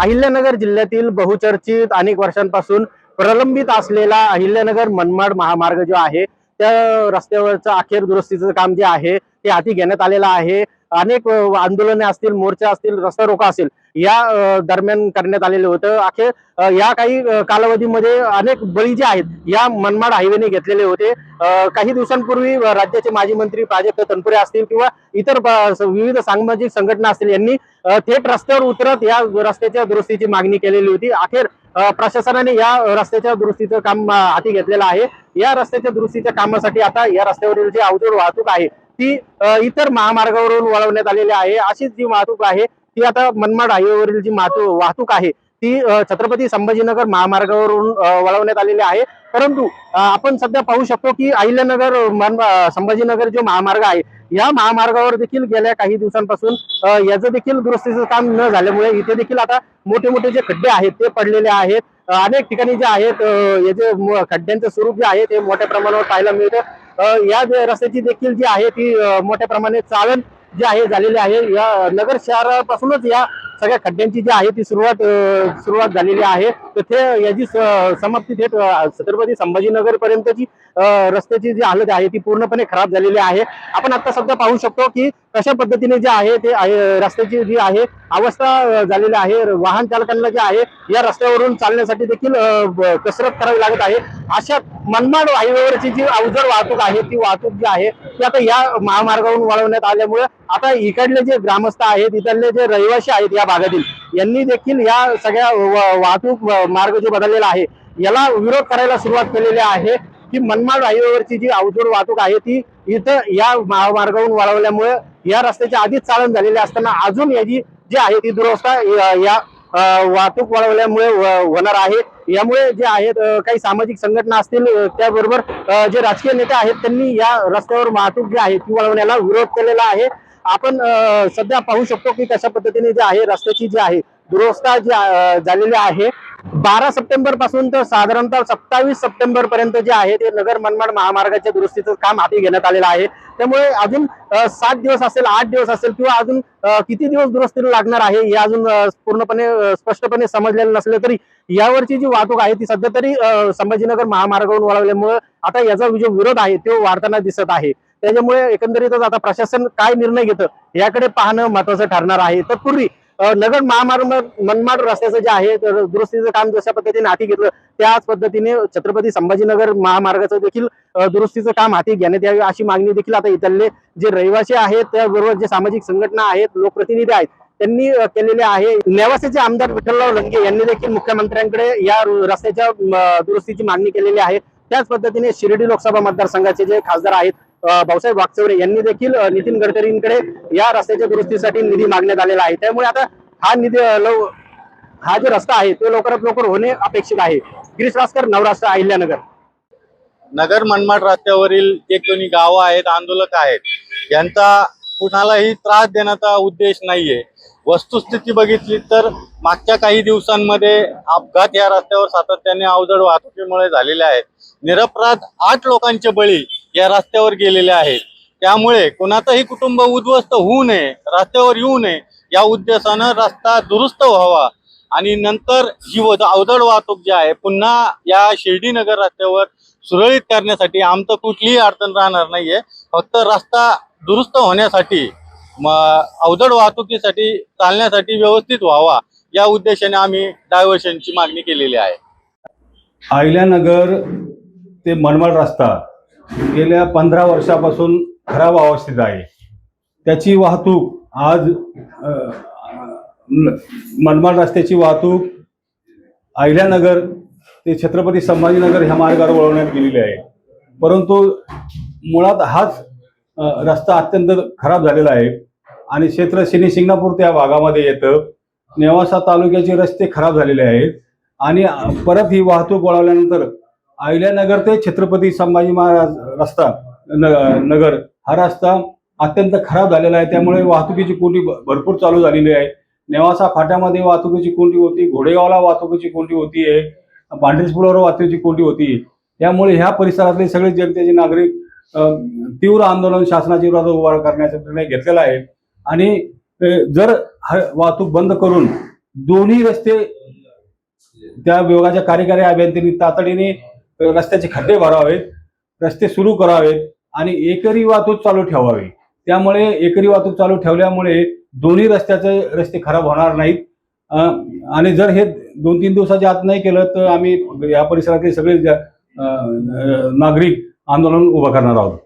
अहिल्यानगर जिल्ह्यातील बहुचर्चित अनेक वर्षांपासून प्रलंबित असलेला अहिल्यानगर मनमाड महामार्ग जो आहे त्या रस्त्यावरचं अखेर दुरुस्तीचं काम जे आहे ते हाती घेण्यात आलेलं आहे. अनेक आंदोलने असतील मोर्चा असतील रस्ता रोका असेल या दरम्यान करण्यात आलेलं होतं. अखेर या काही कालावधीमध्ये अनेक बळी जे आहेत या मनमाड हायवेने घेतलेले होते. काही दिवसांपूर्वी राज्याचे माजी मंत्री प्राजक्त तनपुरे असतील किंवा इतर विविध सामाजिक संघटना असतील यांनी थेट रस्त्यावर उतरत या रस्त्याच्या दुरुस्तीची मागणी केलेली होती. अखेर प्रशासनाने या रस्त्याच्या दुरुस्तीचं काम हाती घेतलेलं आहे. या रस्त्याच्या दुरुस्तीच्या कामासाठी आता या रस्त्यावरील जी अवजड वाहतूक आहे ती इतर महामार्गावरून वळवण्यात आलेली आहे. अशीच जी वाहतूक आहे ती आता मनमाड हायवेवरील जी मातू- वाहतूक आहे ती छत्रपती संभाजीनगर महामार्गावरून वळवण्यात आलेली आहे. परंतु आपण सध्या पाहू शकतो की अहिल्यानगर मन संभाजीनगर जो महामार्ग आहे या महामार्गावर देखील गेल्या काही दिवसांपासून याचं देखील दुरुस्तीचं काम न झाल्यामुळे इथे देखील आता मोठे मोठे जे खड्डे आहेत ते पडलेले आहेत. अनेक ठिकाणी जे आहेत हे जे खड्ड्यांचं स्वरूप जे आहे ते मोठ्या प्रमाणावर पाहायला मिळतं. या जे रस्त्याची देखील जी आहे ती मोठ्या प्रमाणे चालन जे आहे झालेले आहे. या नगर शहरापासूनच या सगळ्या खड्ड्यांची जी आहे ती सुरुवात सुरुवात झालेली आहे. तर ते याची स- समाप्ती थेट छत्रपती संभाजीनगर पर्यंतची रस्त्याची जी हालत आहे ती पूर्णपणे खराब झालेली आहे. आपण आता सध्या पाहू शकतो की कशा पद्धतीने जे आहे ते रस्त्याची जी आहे अवस्था झालेली आहे. वाहन चालकांना जे आहे या रस्त्यावरून चालण्यासाठी देखील कसरत करावी लागत आहे. अशा मनमाड हायवेवरची जी अवजड वाहतूक आहे ती वाहतूक जी आहे ती आता या महामार्गावरून वळवण्यात आल्यामुळे आता इकडले जे ग्रामस्थ आहेत इकडले जे रहिवासी आहेत या भागातील यांनी देखील या सगळ्या व- वाहतूक मार्ग जो बदललेला आहे याला विरोध करायला सुरुवात केलेली आहे. की मनमाड हायवेवरची जी अवजड वाहतूक आहे ती इथं या महामार्गावरून वळवल्यामुळे या रस्त्याच्या आधीच चालन झालेले असताना अजून याची जी आहे ती दुरवस्था या- या वाहतूक वळवल्यामुळे व- होणार आहे. यामुळे जे आहेत काही सामाजिक संघटना असतील त्याबरोबर जे राजकीय नेते आहेत त्यांनी या रस्त्यावर वाहतूक जी आहे ती वळवण्याला विरोध केलेला आहे. आपण सध्या पाहू शकतो की कशा पद्धतीने जे आहे रस्त्याची जी आहे दुरवस्था जी झालेली आहे. बारा सप्टेंबरपासून तर साधारणतः सत्तावीस सप्टेंबर पर्यंत जे आहे ते नगर मनमाड महामार्गाच्या दुरुस्तीचं काम हाती घेण्यात आलेलं आहे. त्यामुळे अजून सात दिवस असेल आठ दिवस असेल किंवा अजून किती दिवस दुरुस्तीला लागणार आहे हे अजून पूर्णपणे स्पष्टपणे समजलेलं नसलं तरी यावरची जी वाहतूक आहे ती सध्या तरी संभाजीनगर महामार्गावरून वळवल्यामुळे आता याचा जो विरोध आहे तो वाढताना दिसत आहे. त्याच्यामुळे एकंदरीतच आता प्रशासन काय निर्णय घेतं याकडे पाहणं महत्वाचं ठरणार आहे. तत्पूर्वी नगर महामार्ग मनमाड रस्त्याचं जे आहे तर दुरुस्तीचं काम जशा पद्धतीने हाती घेतलं त्याच पद्धतीने छत्रपती संभाजीनगर महामार्गाचं देखील दुरुस्तीचं काम हाती घेण्यात यावे अशी मागणी देखील आता इथले जे रहिवासी आहेत त्याबरोबर जे सामाजिक संघटना आहेत लोकप्रतिनिधी आहेत त्यांनी केलेले आहे. नेवासेचे आमदार विठ्ठलराव लंगे यांनी देखील मुख्यमंत्र्यांकडे या रस्त्याच्या दुरुस्तीची मागणी केलेली आहे. त्याच पद्धतीने शिर्डी लोकसभा मतदारसंघाचे जे खासदार आहेत भाऊसाहेब वागचौरे यांनी देखील नितीन गडकरींकडे या रस्त्याच्या दुरुस्तीसाठी निधी मागण्यात आलेला आहे. त्यामुळे आता हा निधी लव हा जो रस्ता आहे तो लवकरात लवकर होणे अपेक्षित आहे. गिरीश रास्कर नवराष्ट्र अहिल्यानगर. नगर मनमाड रस्त्यावरील जे कोणी गावं आहेत आंदोलक आहेत यांचा कुणालाही त्रास देण्याचा उद्देश नाहीये. वस्तुस्थिती बघितली तर मागच्या काही दिवसांमध्ये अपघात या रस्त्यावर सातत्याने अवजड वाहतुकीमुळे झालेले आहेत. निरपराध आठ लोकांचे बळी या रस्त्यावर गेलेले आहेत. त्यामुळे कोणाचंही कुटुंब उद्ध्वस्त होऊ नये रस्त्यावर येऊ नये. या उद्देशानं रस्ता दुरुस्त व्हावा. आणि नंतर ही व- अवजड वाहतूक जी आहे पुन्हा या शिर्डी नगर रस्त्यावर सुरळीत करण्यासाठी आमचं कुठलीही अडचण राहणार नाहीये. फक्त रस्ता दुरुस्त होण्यासाठी अवजड वाहतुकीसाठी चालण्यासाठी व्यवस्थित व्हावा. या उद्देशाने आम्ही डायव्हर्शनची मागणी केलेली आहे. आयल्यानगर ते मनमाड रस्ता. गेल्या पंधरा वर्षापासून खराब अवस्थेत आहे. त्याची वाहतूक आज मनमाड रस्त्याची वाहतूक अहिल्यानगर ते छत्रपती संभाजीनगर ह्या मार्गावर वळवण्यात गेलेली आहे. परंतु मुळात हाच रस्ता अत्यंत खराब झालेला आहे आणि क्षेत्र शनी शिंगणापूर त्या भागामध्ये येतं. नेवासा तालुक्याचे रस्ते खराब झालेले आहेत आणि परत ही वाहतूक वळवल्यानंतर अहिल्यानगर ते छत्रपती संभाजी महाराज रस्ता न- नगर. हा रस्ता अत्यंत खराब झालेला आहे. त्यामुळे वाहतुकीची कोंडी भरपूर चालू झालेली आहे. नेवासा फाट्यामध्ये वाहतुकीची कोंडी होती. घोडेगावला वाहतुकीची कोंडी होती. आहे पांढरीसपुरावर वाहतुकीची कोंडी होती. त्यामुळे ह्या परिसरातले सगळे जनतेचे नागरिक तीव्र आंदोलन शासनाची विरोधात उभा करण्याचा निर्णय घेतलेला आहे. आणि जर वाहतूक बंद करून दोन्ही रस्ते त्या विभागाच्या कार्यकारी अभियंत्यांनी तातडीने रस्त्याचे खड्डे भरावेत रस्ते सुरू करावेत आणि एकरी वाहतूक चालू ठेवावी. त्यामुळे एकरी वाहतूक चालू ठेवल्यामुळे दोन्ही रस्त्याचे रस्ते खराब होणार नाहीत. आणि जर हे दोन तीन दिवसाच्या आत नाही केलं तर आम्ही या परिसरातील सगळे ज- नागरिक आंदोलन उभं करणार आहोत.